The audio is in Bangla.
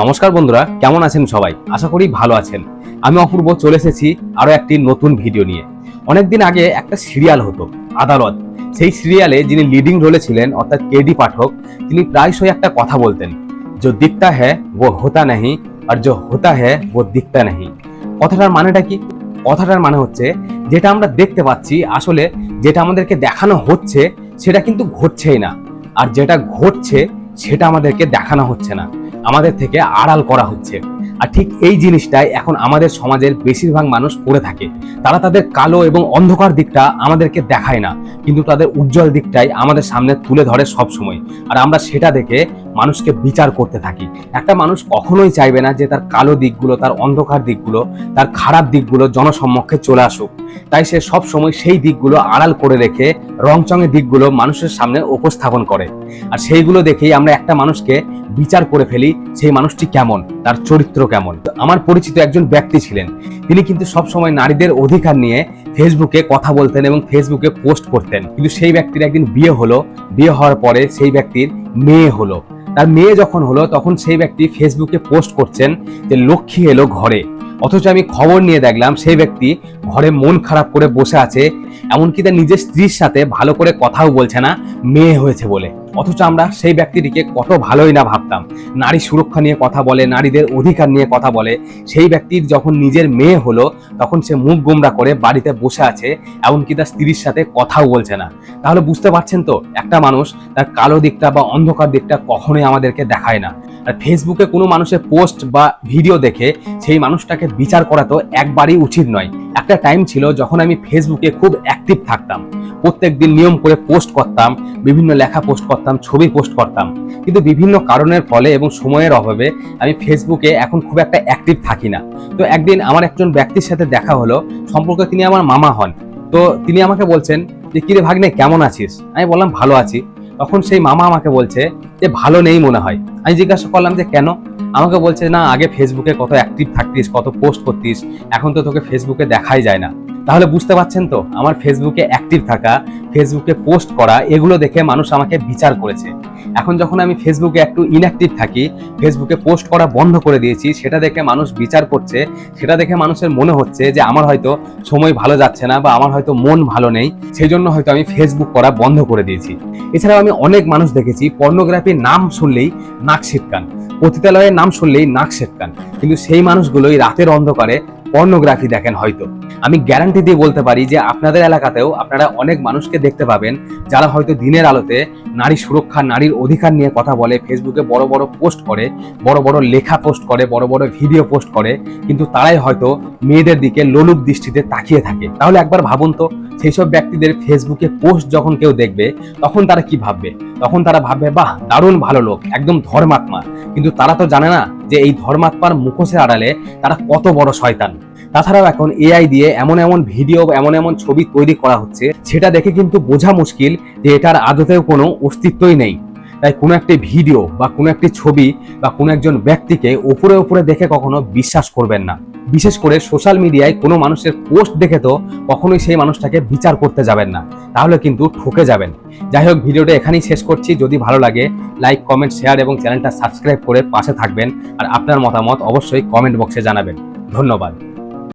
নমস্কার বন্ধুরা, কেমন আছেন সবাই? আশা করি ভালো আছেন। আমি অপূর্ব চলে এসেছি আরও একটি নতুন ভিডিও নিয়ে। অনেকদিন আগে একটা সিরিয়াল হতো, আদালত। সেই সিরিয়ালে যিনি লিডিং রোলে ছিলেন, অর্থাৎ কেডি পাঠক, তিনি প্রায়শই একটা কথা বলতেন। যে দিখতা হ্যাঁ ও হোতা নাহি, আর যে হোতা হ্যাঁ ও দিখতা নাহি। কথাটার মানেটা কি? কথাটার মানে হচ্ছে, যেটা আমরা দেখতে পাচ্ছি, আসলে যেটা আমাদেরকে দেখানো হচ্ছে, সেটা কিন্তু ঘটছেই না। আর যেটা ঘটছে, সেটা আমাদেরকে দেখানো হচ্ছে না। আমাদের থেকে আড়াল করা হচ্ছে। আর ঠিক এই জিনিসটাই এখন আমাদের সমাজের বেশিরভাগ মানুষ করে থাকে। তারা তাদের কালো এবং অন্ধকার দিকটা আমাদেরকে দেখায় না। কিন্তু তাদের উজ্জ্বল দিকটাই আমাদের সামনে তুলে ধরে সব সময় আর আমরা সেটা দেখে মানুষকে বিচার করতে থাকি। একটা মানুষ কখনোই চাইবে না যে তার কালো দিকগুলো, তার অন্ধকার দিকগুলো, তার খারাপ দিকগুলো জনসম্মুখে চলে আসুক। তাই সে সব সময় সেই দিকগুলো আড়াল করে রেখে রংচঙের দিকগুলো মানুষের সামনে উপস্থাপন করে। আর সেইগুলো দেখেই আমরা একটা মানুষকে বিচার করে ফেলি সেই মানুষটি কেমন, তার চরিত্র কেমন। আমার পরিচিত একজন ব্যক্তি ছিলেন। তিনি কিন্তু সব সময় নারীদের অধিকার নিয়ে ফেসবুকে কথা বলতেন এবং ফেসবুকে পোস্ট করতেন। কিন্তু সেই ব্যক্তির একদিন বিয়ে হলো। বিয়ে হওয়ার পরে সেই ব্যক্তির মেয়ে হলো। তার মেয়ে যখন হলো, তখন সেই ব্যক্তি ফেসবুকে পোস্ট করছেন যে লক্ষ্মী এলো ঘরে। অথচ আমি খবর নিয়ে দেখলাম, সেই ব্যক্তি ঘরে মন খারাপ করে বসে আছে। এমনকি তার নিজের স্ত্রীর সাথে ভালো করে কথাও বলছে না, মেয়ে হয়েছে বলে। অথচ আমরা সেই ব্যক্তিটিকে কত ভালোই না ভাবতাম। নারী সুরক্ষা নিয়ে কথা বলে, নারীদের অধিকার নিয়ে কথা বলে। সেই ব্যক্তির যখন নিজের মেয়ে হলো, তখন সে মুখ গোমরা করে বাড়িতে বসে আছে, এমনকি তার স্ত্রীর সাথে কথাও বলছে না। তাহলে বুঝতে পারছেন তো, একটা মানুষ তার কালো দিকটা বা অন্ধকার দিকটা কখনোই আমাদেরকে দেখায় না। আর ফেসবুকে কোনো মানুষের পোস্ট বা ভিডিও দেখে সেই মানুষটাকে বিচার করা তো একবারই উচিত নয়। একটা টাইম ছিল যখন আমি ফেসবুকে খুব অ্যাক্টিভ থাকতাম। প্রত্যেক দিন নিয়ম করে পোস্ট করতাম, বিভিন্ন লেখা পোস্ট করতাম, ছবি পোস্ট করতাম। কিন্তু বিভিন্ন কারণের ফলে এবং সময়ের অভাবে আমি ফেসবুকে এখন খুব একটা অ্যাক্টিভ থাকি না। তো একদিন আমার একজন ব্যক্তির সাথে দেখা হলো, সম্পর্কে তিনি আমার মামা হন। তো তিনি আমাকে বলছেন যে, কিরে ভাগ্নে, কেমন আছিস? আমি বললাম, ভালো আছি। তখন সেই মামা আমাকে বলছে যে, ভালো নেই মনে হয়। আমি জিজ্ঞাসা করলাম যে, কেন? আমাকে বলছে, না, আগে ফেসবুকে কত অ্যাক্টিভ থাকতিস, কত পোস্ট করতিস, এখন তো তোকে ফেসবুকে দেখাই যায় না। তাহলে বুঝতে পারছেন তো, আমার ফেসবুকে অ্যাক্টিভ থাকা, ফেসবুকে পোস্ট করা, এগুলো দেখে মানুষ আমাকে বিচার করেছে। এখন যখন আমি ফেসবুকে একটু ইনঅ্যাক্টিভ থাকি, ফেসবুকে পোস্ট করা বন্ধ করে দিয়েছি, সেটা দেখে মানুষ বিচার করছে, সেটা দেখে মানুষের মনে হচ্ছে যে আমার হয়তো সময় ভালো যাচ্ছে না বা আমার হয়তো মন ভালো নেই, সেই জন্য হয়তো আমি ফেসবুক করা বন্ধ করে দিয়েছি। এছাড়াও আমি অনেক মানুষ দেখেছি পর্নোগ্রাফির নাম শুনলেই নাক ছিটকান, পতিতালয়ের নাম শুনলেই নাক ছিটকান, কিন্তু সেই মানুষগুলোই রাতের অন্ধকারে পর্নোগ্রাফি দেখেন হয়তো। আমি গ্যারান্টি দিয়ে বলতে পারি যে আপনাদের এলাকাতেও আপনারা অনেক মানুষকে দেখতে পাবেন যারা হয়তো দিনের আলোতে নারী সুরক্ষা, নারীর অধিকার নিয়ে কথা বলে ফেসবুকে বড় বড় পোস্ট করে, বড় বড় লেখা পোস্ট করে, বড় বড় ভিডিও পোস্ট করে, কিন্তু তারাই হয়তো মেয়েদের দিকে লোলুপ দৃষ্টিতে তাকিয়ে থাকে। তাহলে একবার ভাবুন তো সেই সব ব্যক্তিদের ফেসবুকে পোস্ট যখন কেউ দেখবে, তখন তারা কি ভাববে? তখন তারা ভাববে, বাহ, দারুণ ভালো লোক, একদম ধর্মাত্মা। কিন্তু তারা তো জানে না যে এই ধর্মাত্মার মুখোশের আড়ালে তারা কত বড় শয়তান। তাছাড়াও এখন এআই দিয়ে এমন এমন ভিডিও এমন এমন ছবি তৈরি করা হচ্ছে, সেটা দেখে কিন্তু বোঝা মুশকিল যে এটার আদতেও কোনো অস্তিত্বই নেই। তাই কোনো একটি ভিডিও বা কোনো একটি ছবি বা কোনো একজন ব্যক্তিকে ওপরে ওপরে দেখে কখনো বিশ্বাস করবেন না। বিশেষ করে সোশ্যাল মিডিয়ায় কোনো মানুষের পোস্ট দেখে তো কখনোই সেই মানুষটাকে বিচার করতে যাবেন না, তাহলে কিন্তু ঠকে যাবেন। যাই হোক, ভিডিওটা এখানেই শেষ করছি। যদি ভালো লাগে, লাইক, কমেন্ট, শেয়ার এবং চ্যানেলটা সাবস্ক্রাইব করে পাশে থাকবেন। আর আপনার মতামত অবশ্যই কমেন্ট বক্সে জানাবেন। ধন্যবাদ।